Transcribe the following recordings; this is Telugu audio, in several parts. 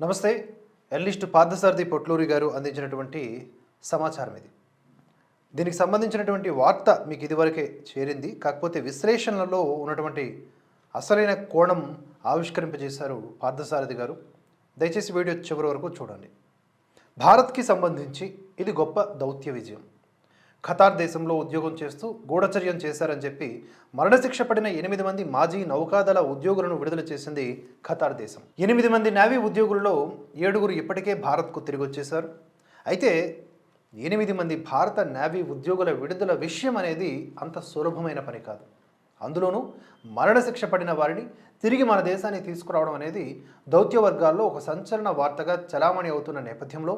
నమస్తే ఎన్లిస్ట్ పార్థసారథి పొట్లూరి గారు అందించినటువంటి సమాచారం ఇది. దీనికి సంబంధించినటువంటి వార్త మీకు ఇదివరకే చేరింది. కాకపోతే విశ్లేషణలలో ఉన్నటువంటి అసలైన కోణం ఆవిష్కరింపజేశారు పార్థసారథి గారు. దయచేసి వీడియో చివరి వరకు చూడండి. భారత్కి సంబంధించి ఇది గొప్ప దౌత్య విజయం. ఖతార్ దేశంలో ఉద్యోగం చేస్తూ గూఢచర్యం చేశారని చెప్పి మరణశిక్ష పడిన ఎనిమిది మంది మాజీ నౌకాదళ ఉద్యోగులను విడుదల చేసింది ఖతార్ దేశం. ఎనిమిది మంది నేవీ ఉద్యోగుల్లో ఏడుగురు ఇప్పటికే భారత్కు తిరిగి వచ్చేశారు అయితే ఎనిమిది మంది భారత నేవీ ఉద్యోగుల విడుదల విషయం అనేది అంత సులభమైన పని కాదు. అందులోనూ మరణశిక్ష పడిన వారిని తిరిగి మన దేశానికి తీసుకురావడం అనేది దౌత్య వర్గాల్లో ఒక సంచలన వార్తగా చలామణి అవుతున్న నేపథ్యంలో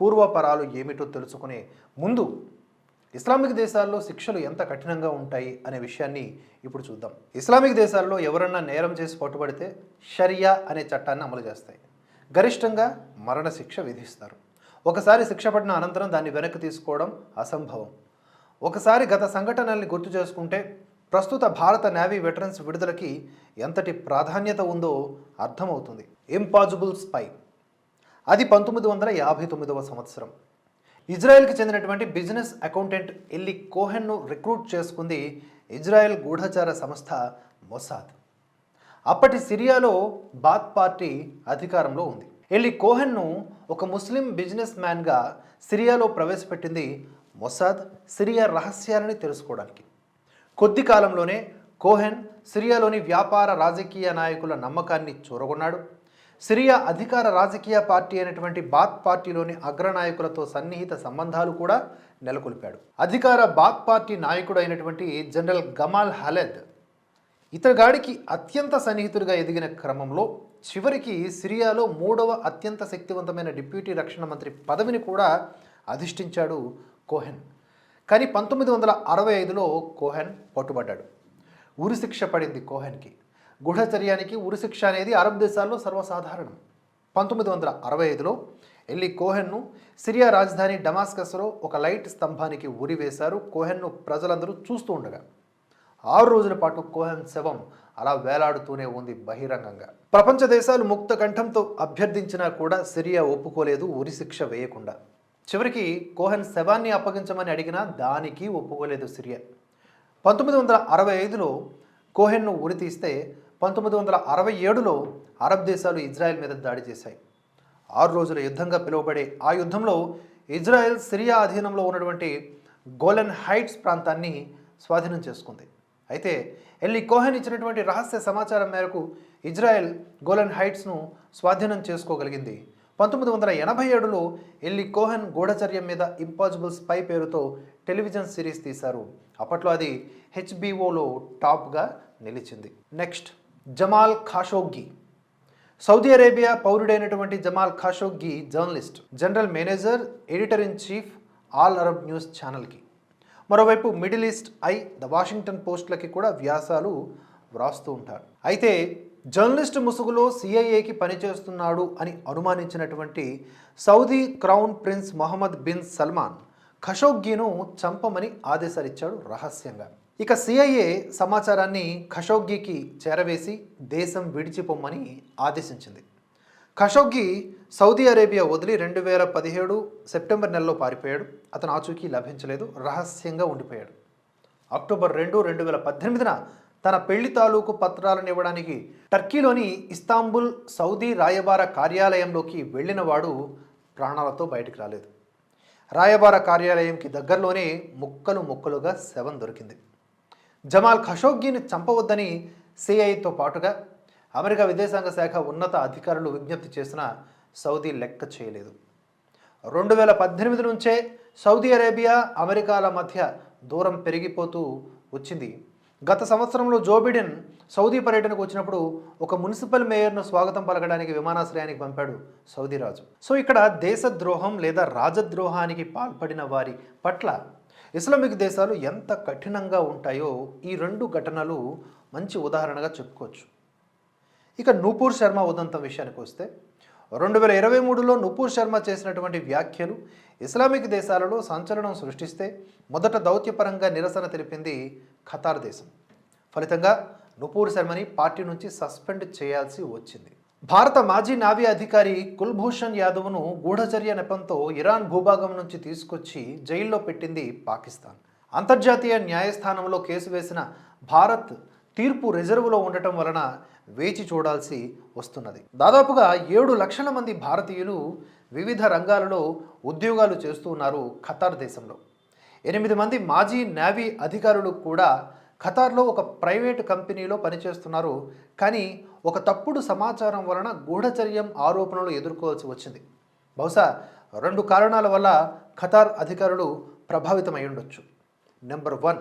పూర్వపరాలు ఏమిటో తెలుసుకునే ముందు ఇస్లామిక్ దేశాల్లో శిక్షలు ఎంత కఠినంగా ఉంటాయి అనే విషయాన్ని ఇప్పుడు చూద్దాం. ఇస్లామిక్ దేశాల్లో ఎవరన్నా నేరం చేసి పట్టుబడితే షరియా అనే చట్టాన్ని అమలు చేస్తాయి. గరిష్టంగా మరణశిక్ష విధిస్తారు. ఒకసారి శిక్ష పడిన అనంతరం దాన్ని వెనక్కి తీసుకోవడం అసంభవం. ఒకసారి గత సంఘటనల్ని గుర్తు చేసుకుంటే ప్రస్తుత భారత నేవీ వెటరన్స్ విడుదలకి ఎంతటి ప్రాధాన్యత ఉందో అర్థమవుతుంది. Impossible spy. అది పంతొమ్మిది వందల యాభై తొమ్మిదవ సంవత్సరం. ఇజ్రాయెల్కి చెందినటువంటి బిజినెస్ అకౌంటెంట్ ఎల్లి కోహెన్ను రిక్రూట్ చేసుకుంది ఇజ్రాయెల్ గూఢచార సంస్థ మొసాద్. అప్పటి సిరియాలో బాత్ పార్టీ అధికారంలో ఉంది. ఎల్లి కోహెన్ను ఒక ముస్లిం బిజినెస్ మ్యాన్గా సిరియాలో ప్రవేశపెట్టింది మొసాద్ సిరియా రహస్యాలని తెలుసుకోవడానికి. కొద్ది కాలంలోనే కోహెన్ సిరియాలోని వ్యాపార రాజకీయ నాయకుల నమ్మకాన్ని చూరగొన్నాడు. సిరియా అధికార రాజకీయ పార్టీ అయినటువంటి బాత్ పార్టీలోని అగ్రనాయకులతో సన్నిహిత సంబంధాలు కూడా నెలకొల్పాడు. అధికార బాత్ పార్టీ నాయకుడు అయినటువంటి జనరల్ గమాల్ హలెద్ ఇతగాడికి అత్యంత సన్నిహితుడిగా ఎదిగిన క్రమంలో చివరికి సిరియాలో మూడవ అత్యంత శక్తివంతమైన డిప్యూటీ రక్షణ మంత్రి పదవిని కూడా అధిష్ఠించాడు కోహెన్. కానీ పంతొమ్మిది వందల అరవై ఐదులో కోహెన్ పట్టుబడ్డాడు. ఉరిశిక్ష పడింది కోహెన్కి. గూఢచర్యానికి ఉరిశిక్ష అనేది అరబ్ దేశాల్లో సర్వసాధారణం. పంతొమ్మిది వందల అరవై ఐదులో ఎల్లి కోహెన్ను సిరియా రాజధాని డమాస్కస్లో ఒక లైట్ స్తంభానికి ఉరి వేశారు. కోహెన్ను ప్రజలందరూ చూస్తూ ఉండగా ఆరు రోజుల పాటు కోహెన్ శవం అలా వేలాడుతూనే ఉంది బహిరంగంగా. ప్రపంచ దేశాలు ముక్త కంఠంతో అభ్యర్థించినా కూడా సిరియా ఒప్పుకోలేదు ఉరిశిక్ష వేయకుండా. చివరికి కోహెన్ శవాన్ని అప్పగించమని అడిగినా దానికి ఒప్పుకోలేదు సిరియా. పంతొమ్మిది వందల అరవై ఐదులో కోహెన్ను ఉరి తీస్తే పంతొమ్మిది వందల అరవై ఏడులో అరబ్ దేశాలు ఇజ్రాయెల్ మీద దాడి చేశాయి. ఆరు రోజుల యుద్ధంగా పిలువబడే ఆ యుద్ధంలో ఇజ్రాయెల్ సిరియా అధీనంలో ఉన్నటువంటి గోలెన్ హైట్స్ ప్రాంతాన్ని స్వాధీనం చేసుకుంది. అయితే ఎల్లి కోహెన్ ఇచ్చినటువంటి రహస్య సమాచారం మేరకు ఇజ్రాయెల్ గోలెన్ హైట్స్ను స్వాధీనం చేసుకోగలిగింది. పంతొమ్మిది వందల ఎనభై ఏడులో ఎల్లి కోహెన్ గూఢచర్యం మీద ఇంపాసిబుల్ స్పై పేరుతో టెలివిజన్ సిరీస్ తీశారు. అప్పట్లో అది హెచ్బిఓలో టాప్గా నిలిచింది. Next. Jamal Khashoggi. Saudi Arabia పౌరుడైనటువంటి Jamal Khashoggi journalist general manager editor in chief Al Arab News ఛానల్కి. మరోవైపు Middle East Eye the Washington పోస్ట్లకి కూడా వ్యాసాలు వ్రాస్తూ ఉంటారు. అయితే జర్నలిస్ట్ ముసుగులో సిఐఏకి పనిచేస్తున్నాడు అని అనుమానించినటువంటి Saudi crown prince Mohammed bin Salman ఖషోగ్గీను చంపమని ఆదేశాలిచ్చాడు రహస్యంగా. ఇక సిఐఏ సమాచారాన్ని ఖషోగ్గీకి చేరవేసి దేశం విడిచిపోమ్మని ఆదేశించింది. ఖషోగ్గి సౌదీ అరేబియా వదిలి రెండు వేల పదిహేడు సెప్టెంబర్ నెలలో పారిపోయాడు. అతను ఆచూకీ లభించలేదు రహస్యంగా ఉండిపోయాడు. అక్టోబర్ రెండు రెండు వేల పద్దెనిమిదిన తన పెళ్ళి తాలూకు పత్రాలను ఇవ్వడానికి టర్కీలోని ఇస్తాంబుల్ సౌదీ రాయబార కార్యాలయంలోకి వెళ్ళిన వాడు ప్రాణాలతో బయటికి రాలేదు. రాయబార కార్యాలయంకి దగ్గరలోనే ముక్కలు ముక్కలుగా శవం దొరికింది. జమాల్ ఖషోగ్గీని చంపవద్దని సిఐతో పాటుగా అమెరికా విదేశాంగ శాఖ ఉన్నత అధికారులు విజ్ఞప్తి చేసిన సౌదీ లెక్క చేయలేదు. రెండు వేల పద్దెనిమిది నుంచే సౌదీ అరేబియా అమెరికాల మధ్య దూరం పెరిగిపోతూ వచ్చింది. గత సంవత్సరంలో జో బిడెన్ సౌదీ పర్యటనకు వచ్చినప్పుడు ఒక మున్సిపల్ మేయర్ను స్వాగతం పలకడానికి విమానాశ్రయానికి పంపాడు సౌదీ రాజు. సో ఇక్కడ దేశద్రోహం లేదా రాజద్రోహానికి పాల్పడిన వారి పట్ల ఇస్లామిక్ దేశాలు ఎంత కఠినంగా ఉంటాయో ఈ రెండు ఘటనలు మంచి ఉదాహరణగా చెప్పుకోవచ్చు. ఇక నూపూర్ శర్మ ఉదంతం విషయానికి వస్తే రెండు వేల ఇరవై మూడులో నూపూర్ శర్మ చేసినటువంటి వ్యాఖ్యలు ఇస్లామిక్ దేశాలలో సంచలనం సృష్టిస్తే మొదట దౌత్యపరంగా నిరసన తెలిపింది ఖతార్ దేశం. ఫలితంగా నూపూర్ శర్మని పార్టీ నుంచి సస్పెండ్ చేయాల్సి వచ్చింది. భారత మాజీ నావీ అధికారి కుల్భూషణ్ యాదవ్ను గూఢచర్య నెపంతో ఇరాన్ భూభాగం నుంచి తీసుకొచ్చి జైల్లో పెట్టింది పాకిస్తాన్. అంతర్జాతీయ న్యాయస్థానంలో కేసు వేసిన భారత్ తీర్పు రిజర్వులో ఉండటం వలన వేచి చూడాల్సి వస్తున్నది. దాదాపుగా ఏడు లక్షల మంది భారతీయులు వివిధ రంగాలలో ఉద్యోగాలు చేస్తూ ఉన్నారు ఖతార్ దేశంలో. ఎనిమిది మంది మాజీ నావీ అధికారులు కూడా ఖతార్లో ఒక ప్రైవేటు కంపెనీలో పనిచేస్తున్నారు. కానీ ఒక తప్పుడు సమాచారం వలన గూఢచర్యం ఆరోపణలు ఎదుర్కోవాల్సి వచ్చింది. బహుశా రెండు కారణాల వల్ల ఖతార్ అధికారులు ప్రభావితమై ఉండొచ్చు. నెంబర్ వన్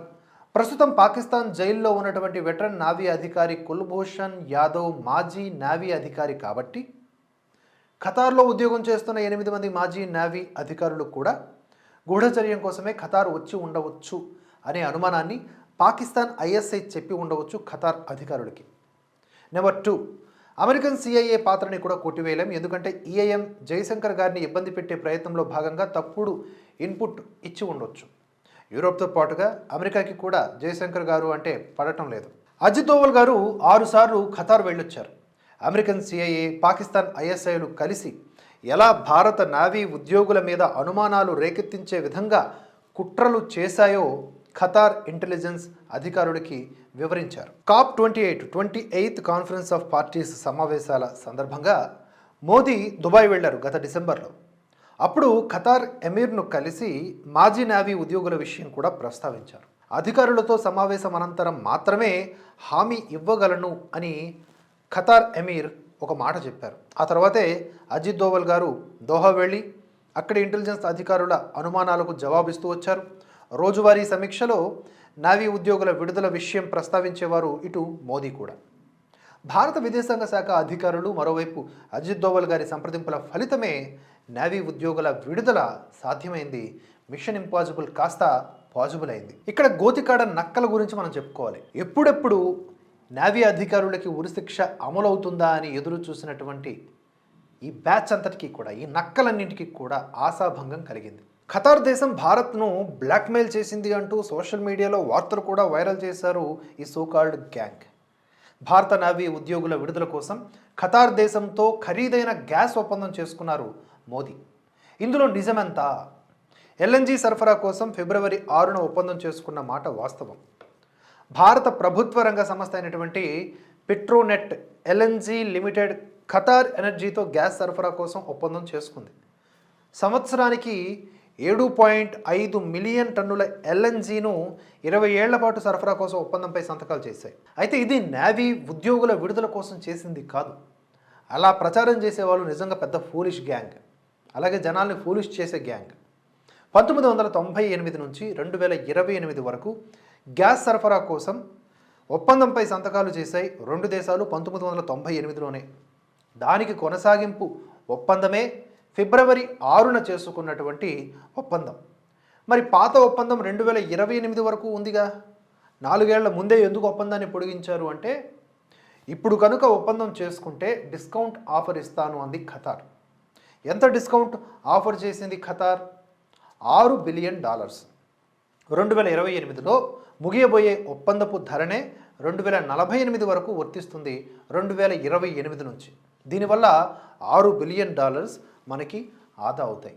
ప్రస్తుతం పాకిస్తాన్ జైల్లో ఉన్నటువంటి వెటరన్ నావీ అధికారి కుల్భూషణ్ యాదవ్ మాజీ నావీ అధికారి కాబట్టి ఖతార్లో ఉద్యోగం చేస్తున్న ఎనిమిది మంది మాజీ నావీ అధికారులు కూడా గూఢచర్యం కోసమే ఖతార్ వచ్చి ఉండవచ్చు అనే అనుమానాన్ని పాకిస్తాన్ ఐఎస్ఐ చెప్పి ఉండవచ్చు ఖతార్ అధికారులకి. Number two. అమెరికన్ సిఐఏ పాత్రని కూడా కొట్టివేయలేం. ఎందుకంటే ఈఐఎం జయశంకర్ గారిని ఇబ్బంది పెట్టే ప్రయత్నంలో భాగంగా తప్పుడు ఇన్పుట్ ఇచ్చి ఉండొచ్చు. యూరోప్తో పాటుగా అమెరికాకి కూడా జయశంకర్ గారు అంటే పడటం లేదు. అజిత్ దోవల్ గారు ఆరుసార్లు ఖతార్ వెళ్ళొచ్చారు. అమెరికన్ సిఐఏ పాకిస్తాన్ ఐఎస్ఐలు కలిసి ఎలా భారత నావీ ఉద్యోగుల మీద అనుమానాలు రేకెత్తించే విధంగా కుట్రలు చేశాయో ఖతార్ ఇంటెలిజెన్స్ అధికారులకి వివరించారు. COP twenty eight twenty eighth conference of parties సమావేశాల సందర్భంగా మోదీ దుబాయ్ వెళ్ళారు గత డిసెంబర్లో. అప్పుడు ఖతార్ ఎమీర్ను కలిసి మాజీ నావీ ఉద్యోగుల విషయం కూడా ప్రస్తావించారు. అధికారులతో సమావేశం అనంతరం మాత్రమే హామీ ఇవ్వగలను అని ఖతార్ ఎమీర్ ఒక మాట చెప్పారు. ఆ తర్వాతే అజిత్ దోవల్ గారు దోహా వెళ్ళి అక్కడి ఇంటెలిజెన్స్ అధికారుల అనుమానాలకు జవాబిస్తూ వచ్చారు. రోజువారీ సమీక్షలో నావీ ఉద్యోగుల విడుదల విషయం ప్రస్తావించేవారు ఇటు మోదీ కూడా. భారత విదేశాంగ శాఖ అధికారులు మరోవైపు అజిత్ దోవల్ గారి సంప్రదింపుల ఫలితమే నావీ ఉద్యోగుల విడుదల సాధ్యమైంది. మిషన్ ఇంపాసిబుల్ కాస్త పాజిబుల్ అయింది ఇక్కడ గోతికాడ నక్కల గురించి మనం చెప్పుకోవాలి. ఎప్పుడెప్పుడు నావీ అధికారులకి ఉరిశిక్ష అమలవుతుందా అని ఎదురు చూసినటువంటి ఈ బ్యాచ్ అంతటికీ కూడా ఈ నక్కలన్నింటికి కూడా ఆశాభంగం కలిగింది. ఖతార్ దేశం భారత్ను బ్లాక్మెయిల్ చేసింది అంటూ సోషల్ మీడియాలో వార్తలు కూడా వైరల్ చేశారు ఈ సోకాల్డ్ గ్యాంగ్. భారత నావీ ఉద్యోగుల విడుదల కోసం ఖతార్ దేశంతో ఖరీదైన గ్యాస్ ఒప్పందం చేసుకున్నారు మోదీ. ఇందులో నిజమెంత? ఎల్ఎన్జీ సరఫరా కోసం ఫిబ్రవరి ఆరున ఒప్పందం చేసుకున్న మాట వాస్తవం. భారత ప్రభుత్వ రంగ సంస్థ అయినటువంటి పెట్రోనెట్ ఎల్ఎన్జీ లిమిటెడ్ ఖతార్ ఎనర్జీతో గ్యాస్ సరఫరా కోసం ఒప్పందం చేసుకుంది. సంవత్సరానికి ఏడు పాయింట్ ఐదు మిలియన్ టన్నుల ఎల్ఎన్జీను ఇరవై ఏళ్ళ పాటు సరఫరా కోసం ఒప్పందంపై సంతకాలు చేశాయి. అయితే ఇది నేవీ ఉద్యోగుల విడుదల కోసం చేసింది కాదు. అలా ప్రచారం చేసేవాళ్ళు నిజంగా పెద్ద ఫూలిష్ గ్యాంగ్ అలాగే జనాల్ని ఫూలిష్ చేసే గ్యాంగ్ పంతొమ్మిది వందల తొంభై ఎనిమిది నుంచి రెండు వేల ఇరవై ఎనిమిది వరకు గ్యాస్ సరఫరా కోసం ఒప్పందంపై సంతకాలు చేశాయి రెండు దేశాలు పంతొమ్మిది వందల తొంభై ఎనిమిదిలోనే. దానికి కొనసాగింపు ఒప్పందమే ఫిబ్రవరి ఆరున చేసుకున్నటువంటి ఒప్పందం. మరి పాత ఒప్పందం రెండు వేల ఇరవై ఎనిమిది వరకు ఉందిగా. నాలుగేళ్ళ ముందే ఎందుకు ఒప్పందాన్ని పొడిగించారు అంటే ఇప్పుడు కనుక ఒప్పందం చేసుకుంటే డిస్కౌంట్ ఆఫర్ ఇస్తాను అంది ఖతార్. ఎంత డిస్కౌంట్ ఆఫర్ చేసింది ఖతార్? ఆరు బిలియన్ డాలర్స్. రెండు వేల ఇరవై ఎనిమిదిలో ముగియబోయే ఒప్పందపు ధరనే రెండు వేల నలభై ఎనిమిది వరకు వర్తిస్తుంది రెండు వేల ఇరవై ఎనిమిది నుంచి. దీనివల్ల ఆరు బిలియన్ డాలర్స్ మనకి ఆదా అవుతాయి.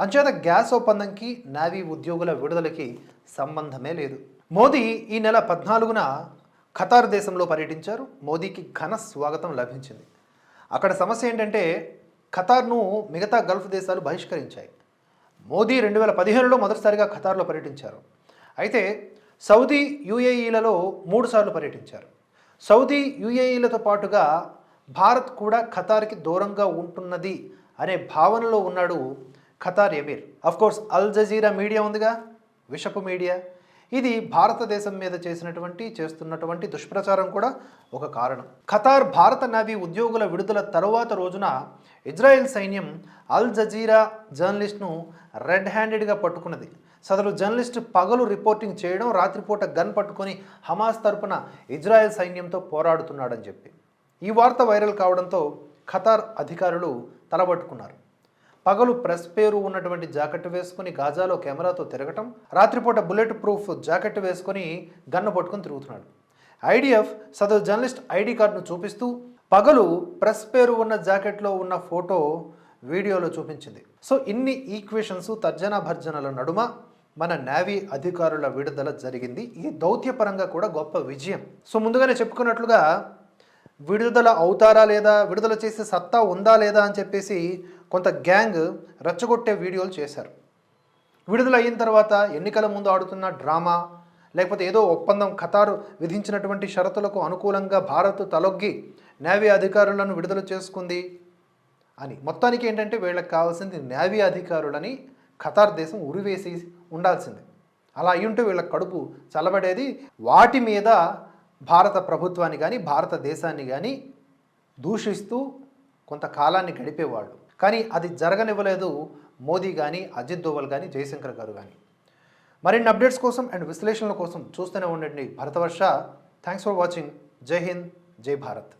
అంచేత గ్యాస్ ఒప్పందంకి నావీ ఉద్యోగుల విడుదలకి సంబంధమే లేదు. మోదీ ఈ నెల పద్నాలుగున ఖతార్ దేశంలో పర్యటించారు. మోదీకి ఘన స్వాగతం లభించింది. అక్కడ సమస్య ఏంటంటే ఖతార్ను మిగతా గల్ఫ్ దేశాలు బహిష్కరించాయి. మోదీ రెండు వేల పదిహేనులో మొదటిసారిగా ఖతార్లో పర్యటించారు. అయితే సౌదీ యుఏఈలలో మూడుసార్లు పర్యటించారు. సౌదీ యుఏఈలతో పాటుగా భారత్ కూడా ఖతార్కి దూరంగా ఉంటున్నది అనే భావనలో ఉన్నాడు Qatar emir. Course Al Jazeera media ఉందిగా? విషపు మీడియా ఇది భారతదేశం మీద చేసినటువంటి చేస్తున్నటువంటి దుష్ప్రచారం కూడా ఒక కారణం. ఖతార్ భారత నావీ ఉద్యోగుల విడుదల తరువాత రోజున ఇజ్రాయెల్ సైన్యం అల్ జజీరా జర్నలిస్ట్ను రెడ్ హ్యాండెడ్గా పట్టుకున్నది. సదరు జర్నలిస్ట్ పగలు రిపోర్టింగ్ చేయడం రాత్రిపూట గన్ పట్టుకొని హమాస్ తరపున ఇజ్రాయెల్ సైన్యంతో పోరాడుతున్నాడని చెప్పి. ఈ వార్త వైరల్ కావడంతో ఖతార్ అధికారులు తలబట్టుకున్నారు. పగలు ప్రెస్ పేరు ఉన్నటువంటి జాకెట్ వేసుకుని గాజాలో కెమెరాతో తిరగటం రాత్రిపూట బుల్లెట్ ప్రూఫ్ జాకెట్ వేసుకొని గన్ను పట్టుకొని తిరుగుతున్నాడు. ఐడిఎఫ్ సదరు జర్నలిస్ట్ ఐడి కార్డును చూపిస్తూ పగలు ప్రెస్ పేరు ఉన్న జాకెట్లో ఉన్న ఫోటో వీడియోలో చూపించింది. సో ఇన్ని ఈక్వేషన్స్ తర్జనా భర్జనల నడుమ మన నేవీ అధికారుల విడుదల జరిగింది. ఇది దౌత్యపరంగా కూడా గొప్ప విజయం. సో ముందుగానే చెప్పుకున్నట్లుగా విడుదల అవుతారా లేదా విడుదల చేసే సత్తా ఉందా లేదా అని చెప్పేసి కొంత గ్యాంగ్ రెచ్చగొట్టే వీడియోలు చేశారు. విడుదల అయిన తర్వాత ఎన్నికల ముందు ఆడుతున్న డ్రామా లేకపోతే ఏదో ఒప్పందం ఖతారు విధించినటువంటి షరతులకు అనుకూలంగా భారత్ తలొగ్గి నేవీ అధికారులను విడుదల చేసుకుంది అని. మొత్తానికి ఏంటంటే వీళ్ళకి కావాల్సింది నేవీ అధికారులని ఖతార్ దేశం ఉరివేసి ఉండాల్సింది. అలా అయ్యుంటే వీళ్ళ కడుపు చల్లబడేది వాటి మీద భారత ప్రభుత్వాన్ని కానీ భారతదేశాన్ని కానీ దూషిస్తూ కొంతకాలాన్ని గడిపేవాళ్ళు. కానీ అది జరగనివ్వలేదు మోదీ కానీ అజిత్ దోవల్ కానీ జయశంకర్ గారు కానీ మరిన్ని అప్డేట్స్ కోసం అండ్ విశ్లేషణల కోసం చూస్తూనే ఉండండి. భరతవర్ష థ్యాంక్స్ ఫర్ వాచింగ్ జై హింద్ జై భారత్.